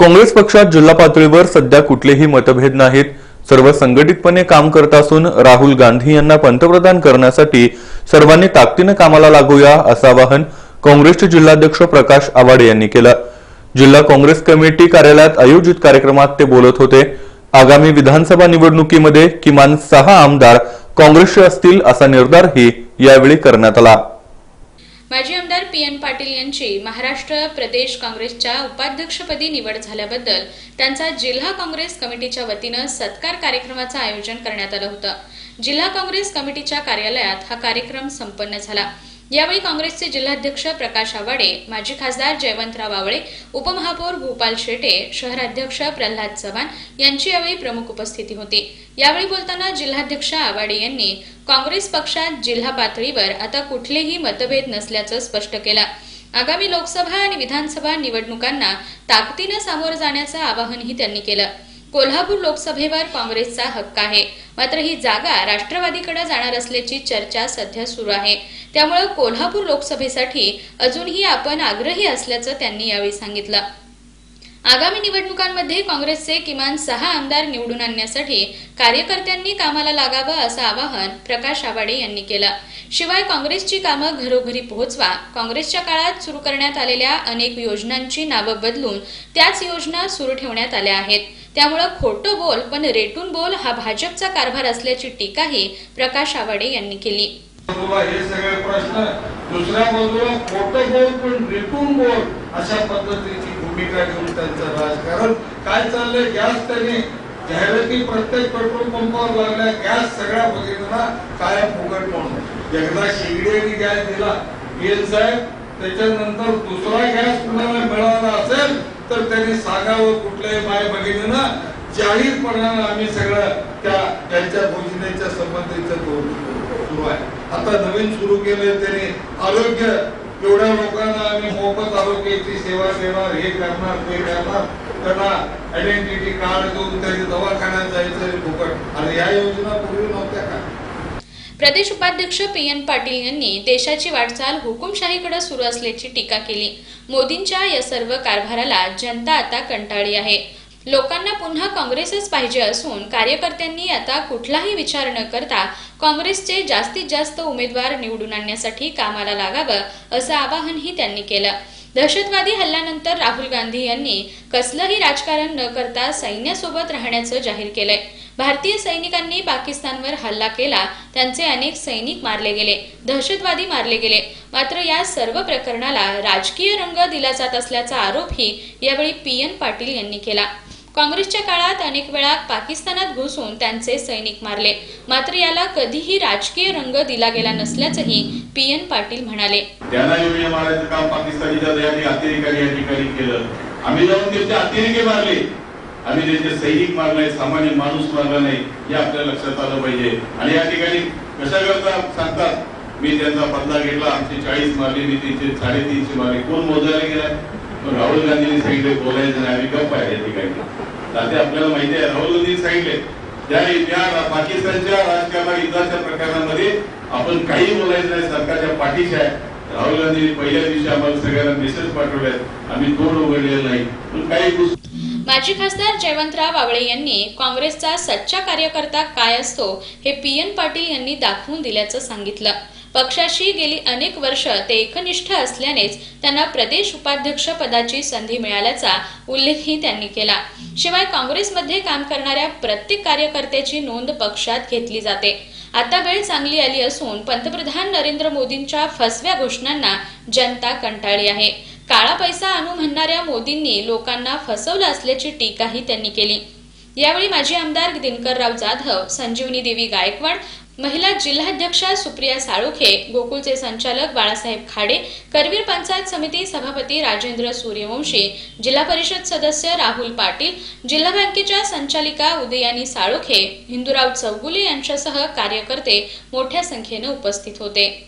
काँग्रेस पक्षात जिल्हा पातळीवर सध्या कुठलेही मतभेद नाहीत. सर्व संघटितपणे काम करत असून राहुल गांधी यांना पंतप्रधान करण्यासाठी सर्वांनी ताकदीनं कामाला लागूया असं आवाहन काँग्रेसचे जिल्हाध्यक्ष प्रकाश आवाडे यांनी केलं. जिल्हा काँग्रेस कमिटी कार्यालयात आयोजित कार्यक्रमात ते बोलत होते. आगामी विधानसभा निवडणुकीमध्ये किमान सहा आमदार काँग्रेसचे असतील असा निर्धारही यावेळी करण्यात आला. माजी आमदार पी एन पाटील यांची महाराष्ट्र प्रदेश काँग्रेसच्या उपाध्यक्षपदी निवड झाल्याबद्दल त्यांचा जिल्हा काँग्रेस कमिटीच्या वतीनं सत्कार कार्यक्रमाचं आयोजन करण्यात आलं होतं. जिल्हा काँग्रेस कमिटीच्या कार्यालयात हा कार्यक्रम संपन्न झाला. यावेळी काँग्रेसचे जिल्हाध्यक्ष प्रकाश आवाडे माजी खासदार जयवंतराव आवळे उपमहापौर भूपाल शेटे शहराध्यक्ष प्रल्हाद चव्हाण यांची यावेळी प्रमुख उपस्थिती होती. यावेळी बोलताना जिल्हाध्यक्ष आवाडे यांनी काँग्रेस पक्षात जिल्हा पातळीवर आता कुठलेही मतभेद नसल्याचं स्पष्ट केलं. आगामी लोकसभा आणि विधानसभा निवडणुकांना ताकदीनं सामोरं जाण्याचं आवाहनही त्यांनी केलं. कोल्हापूर लोकसभेवर काँग्रेसचा हक्क आहे. मात्र ही जागा राष्ट्रवादीकडे जाणार असल्याची चर्चा सध्या सुरू आहे. त्यामुळे कोल्हापूर लोकसभेसाठी अजूनही आपण आग्रही असल्याचं त्यांनी यावेळी सांगितलं. आगामी निवडणुकांमध्ये काँग्रेसचे किमान सहा आमदार निवडून आणण्यासाठी कार्यकर्त्यांनी कामाला लागावं असं आवाहन प्रकाश आवाडे यांनी केलं. शिवाय काँग्रेसची कामं घरोघरी पोहोचवा. काँग्रेसच्या काळात सुरू करण्यात आलेल्या अनेक योजनांची नावं बदलून त्याच योजना सुरू ठेवण्यात आल्या आहेत. त्यामुळं खोटं बोल पण रेटून बोल हा भाजपचा कारभार असल्याची टीकाही प्रकाश आवाडे यांनी केली. हे सगळे प्रश्न दुसऱ्या बाजूला खोटं बोल पण रेटून बोल अशा पद्धतीने. भूमिका घेऊन त्यांचं राजकारण. काय चाललंय? गॅस त्यांनी जाहिराती प्रत्येक पेट्रोल पंपावर लागल्या. गॅस सगळ्या भगिनींना कायम फुकट म्हणून. एकदा शिगडीने गॅस दिला. पीएन साहेब त्याच्यानंतर दुसरा गॅस कुणाला मिळाला असेल तर त्यांनी सांगावं कुठल्याही माय भगिनीनं. जाहीरपणानं आम्ही सगळं त्या त्यांच्या योजनेच्या संबंधीचं सुरू आहे. आता नवीन सुरू केले त्यांनी आरोग्य एवढ्या लोकांना आम्ही मोफत आरोग्याची सेवा देणार हे करणार ते करणार. त्यांना आयडेंटिटी कार्ड देऊन त्यांनी दवाखान्यात जायचं फुकट. आणि या योजना पूर्वी नव्हत्या का? प्रदेश उपाध्यक्ष पी एन पाटील यांनी देशाची वाटचाल हुकुमशाहीकडे सुरू असल्याची टीका केली. मोदींच्या या सर्व कारभाराला जनता आता कंटाळी आहे. लोकांना पुन्हा काँग्रेसच पाहिजे असून कार्यकर्त्यांनी आता कुठलाही विचार न करता काँग्रेसचे जास्तीत जास्त उमेदवार निवडून आणण्यासाठी कामाला लागावं असं आवाहनही त्यांनी केलं. दहशतवादी हल्ल्यानंतर राहुल गांधी यांनी कसलंही राजकारण न करता सैन्यासोबत राहण्याचं जाहीर केलंय. भारतीय सैनिकांनी पाकिस्तानवर हल्ला केला त्यांचे अनेक सैनिक मारले गेले दहशतवादी मारले गेले. मात्र या सर्व प्रकरणाला राजकीय रंग दिला जात असल्याचा आरोपही यावेळी पी एन पाटील यांनी केला. काँग्रेसच्या काळात अनेक वेळा पाकिस्तानात घुसून त्यांचे सैनिक मारले. मात्र याला कधीही राजकीय रंग दिला गेला नसल्याचंही पी एन पाटील म्हणाले. त्यांना योग्य मारायचं काम पाकिस्तानीच्या दयाने अतिरेकाने या ठिकाणी केलं. आम्ही जाऊन त्यांचे अतिरेके मारले. आम्ही त्यांचे सैनिक मारले सामान्य माणूस मारला नाही हे आपल्या लक्षात आलं पाहिजे. आणि या ठिकाणी कशा करता सांगतात? मी त्यांचा बदला घेतला आमचे चाळीस मारले मी त्यांचे साडेतीनशे मारले. कोण मोजायला गेलाय? राहुल गांधींनी सांगितले बोलायचं नाही आम्ही गप्प आहे या ठिकाणी. ते आपल्याला माहिती आहे राहुल गांधी सांगितले त्या त्या पाकिस्तानच्या राजकारण युद्धाच्या प्रकरणामध्ये आपण काही बोलायचं नाही सरकारच्या पाठीशी आहे. राहुल गांधींनी पहिल्या दिवशी आम्हाला सगळ्यांना मेसेज पाठवले आम्ही तोंड उघडलेलं नाही. पण काही माजी खासदार जयवंतराव आवळे यांनी काँग्रेसचा सच्चा कार्यकर्ता काय असतो हे पी एन पाटील यांनी दाखवून दिल्याचं सांगितलं. पक्षाशी गेली अनेक वर्ष ते एकनिष्ठ असल्यानेच त्यांना प्रदेश उपाध्यक्ष पदाची संधी मिळाल्याचा उल्लेखही त्यांनी केला. शिवाय काँग्रेसमध्ये काम करणाऱ्या प्रत्येक कार्यकर्त्याची नोंद पक्षात घेतली जाते. आता वेळ चांगली आली असून पंतप्रधान नरेंद्र मोदींच्या फसव्या घोषणांना जनता कंटाळली आहे. काळा पैसा आणू म्हणणाऱ्या मोदींनी लोकांना फसवलं असल्याची टीकाही त्यांनी केली. यावेळी माजी आमदार दिनकरराव जाधव संजीवनी देवी गायकवाड महिला जिल्हाध्यक्षा सुप्रिया साळुखे गोकुळचे संचालक बाळासाहेब खाडे करवीर पंचायत समिती सभापती राजेंद्र सूर्यवंशी जिल्हा परिषद सदस्य राहुल पाटील जिल्हा बँकेच्या संचालिका उदयानी साळुखे हिंदूराव चौगुले यांच्यासह कार्यकर्ते मोठ्या संख्येनं उपस्थित होते.